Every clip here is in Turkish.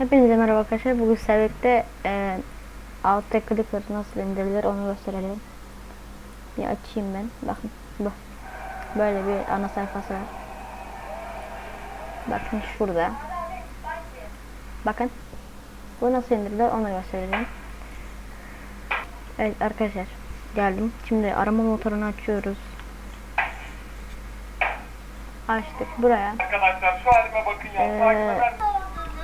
Hepinize merhaba arkadaşlar. Bugün sizlerle e, Outtake Clipper nasıl indirilir onu gösterelim. Bir açayım ben. Bakın bu. Böyle bir ana sayfası var. Bakın şurada. Bakın. Bu nasıl indirilir onu göstereceğim. Evet arkadaşlar. Geldim. Şimdi arama motorunu açıyoruz. Açtık buraya. Arkadaşlar şu halime bakın ya. Ee?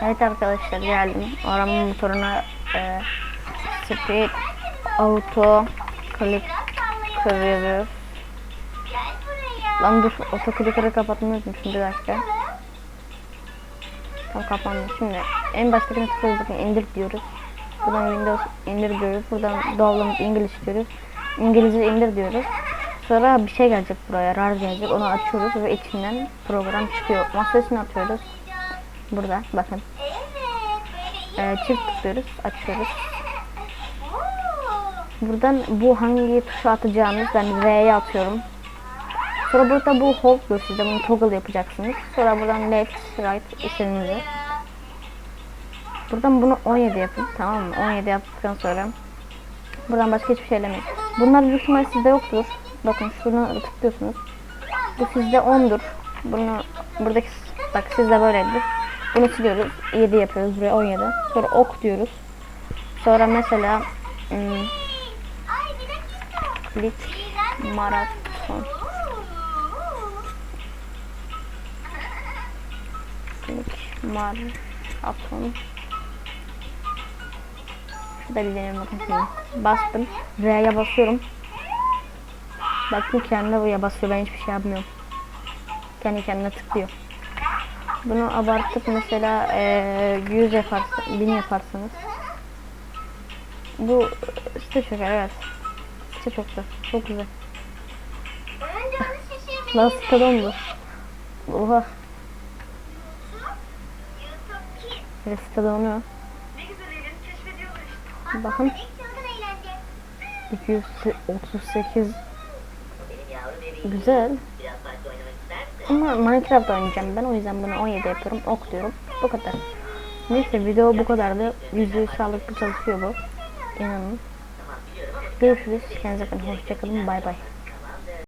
Evet arkadaşlar geldim. Arama motoruna e, Speed Auto Click Clearer Lan dur auto clicker'ı kapatmayı unutmuşum bir dakika. Tam kapandı. Şimdi en baştakine tıklıyoruz bakın indir diyoruz. Buradan Windows indir diyoruz. Buradan download English diyoruz. İngilizce indir diyoruz. Sonra bir şey gelecek buraya. RAR gelecek. Onu açıyoruz ve içinden program çıkıyor. Masa üstüne atıyoruz. Burada bakın. Ee, çift tıklıyoruz. Açıyoruz. Buradan bu hangi tuşa atacağınız ben R'ye atıyorum. Sonra burada bu hold size bunu toggle yapacaksınız. Sonra buradan left, right istediğinizi. Buradan bunu 17 yapın tamam mı? 17 yaptıktan sonra buradan başka hiçbir şey elemeyin. Bunlar büyük ihtimal sizde yoktur. Bakın şunu tıklıyorsunuz. Bu sizde 10'dur. Bunu buradaki bak sizde böyledir. Bunu siliyoruz. 7 yapıyoruz buraya 17. Sonra ok diyoruz. Sonra mesela hmm, click maraton click maraton Şurada bir deneyelim bakın şimdi. Bastım. R'ye basıyorum. Baktım kendine buraya basıyor. Ben hiçbir şey yapmıyorum. Kendi kendine tıklıyor. Bunu abartıp mesela eee 100 yaparsanız, 1000 yaparsanız bu site çöker evet. Site çok güzel. Çok güzel. Lan site dondu. Oha. Site donuyor. İşte. Bakın İlk çılgın eğlence. 238 Güzel. Ama Minecraft oynayacağım ben o yüzden bunu 17 yapıyorum. Ok diyorum. Bu kadar. Neyse video bu kadardı. Yüzü sağlıklı çalışıyor bu. İnanın. Görüşürüz. Kendinize bakın. Hoşçakalın. Bay bay.